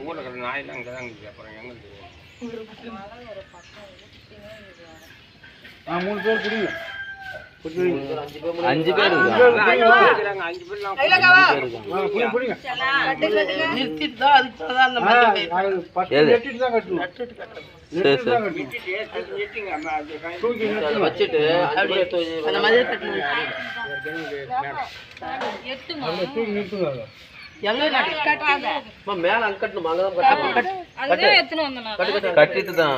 ஊரில் இருக்கிற நாயெல்லாம் அங்கே தான் அப்புறம் எங்களுக்கு ஆ மூணு பேர் குடிங்க அஞ்சு பேர். வச்சுட்டு அந்த கட்டிட்டு தான்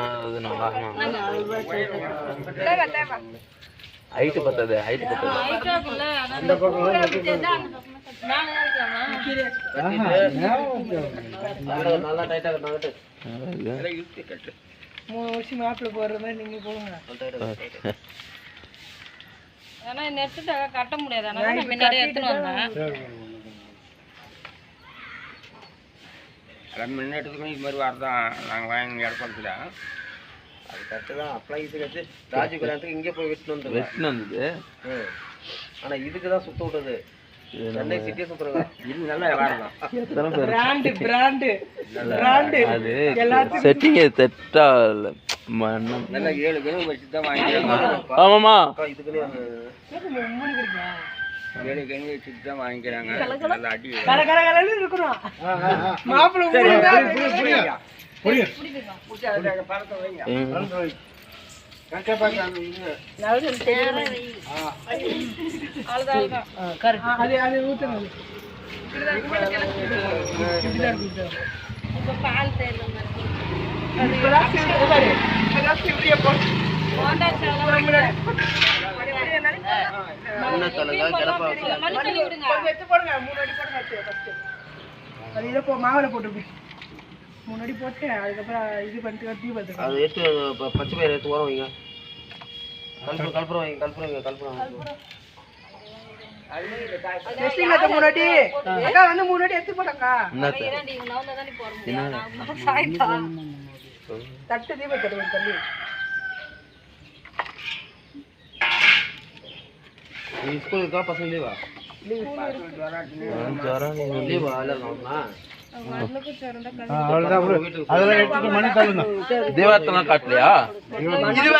ஹைட்டு பத்தாது ஹைட்டு பத்தாது. நல்லா டைட்டா கட்டு மூணு வருஷம் மாப்பிள்ளை போடுற மாதிரி நீங்க போடுங்க. ஆனா நெட்டு கட்ட முடியாது. ஆனா நான் முன்னாடி எடுத்துன்னு வந்தேன். எல்லாம் முன்னெடுத்துக்கும் இது மாதிரி வரதான் நாங்கள் வாங்கி இடப்படத்துல அது கரெக்டு தான். அப்ளை இது கட்டு ராஜீவ் கல்யாணத்துக்கு இங்கே போய் வெட்டினு வந்து வெட்டினு வந்தது ஆனா இதுக்கு தான் சுத்த விட்டது. சென்னை சிட்டியே சுத்துறதா? இது நல்லா வரலாம் பிராண்டு பிராண்டு பிராண்டு அது செட்டிங் தெட்டா நல்லா ஏழு கிலோ வச்சு தான் வாங்கிக்கிறாங்க ஆமாமா மூணு கிடைக்கும் ஏழு கிலோ வச்சு தான் வாங்கிக்கிறாங்க நல்லா அடி கர கர கரன்னு இருக்கிறோம். மாப்பிள்ளை வைங்க. பால் அண்ணன் சொல்லுங்க கிளப்பா மணி சொல்லி விடுங்க கொஞ்சம் எடுத்து போடுங்க. மூணு அடி போடுங்க அடுத்து first. அது இதை போ- மாவுல போட்டு மூணு அடி போட்டு அதுக்கப்புறம் இது பண்ணிட்டு தீ பார்த்துக்கலாம் அது எடுத்து பச்சை பயிர் எடுத்து ஓரம் வைங்க. கல்புரம் கல்புரம் வைங்க கல்புரம் வைங்க கல்புரம் வைங்க. டெஸ்டிங் மூணு स्कूल का पसंद लेवा ले ज्वरा नहीं लेवा अलग ना அதெல்லாம் எடுத்துட்டு மணி தள்ளுங்க. தீபாவளிலாம் காட்டலையா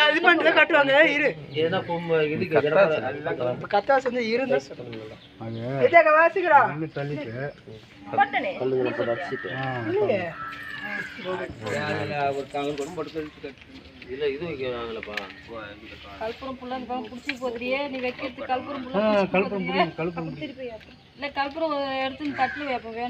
இது பண்ணிட்டு தான் கட்டுவாங்க இரு ஏன்னா பொம்மை இதுக்கு எடப்பாடி- இப்ப கத்தா செஞ்சு இருந்தா அது எதாக்கா வாசிக்கிறோம் தள்ளி தள்ளிட்டு கல்லுங்களை போட்டு அடிச்சிட்டு ஆ, இல்லையே ஒரு கால் கூட போட்டு கழிச்சு கட்டு இல்ல இது வைக்கிறாங்களப்பா கல்புரம் புள்ள புடிச்சு போதுறியே நீ வைக்கிறது கல்புரம் புள்ள இல்ல கல்புரம் எடுத்து தட்டுல வைப்பேன் வேணும்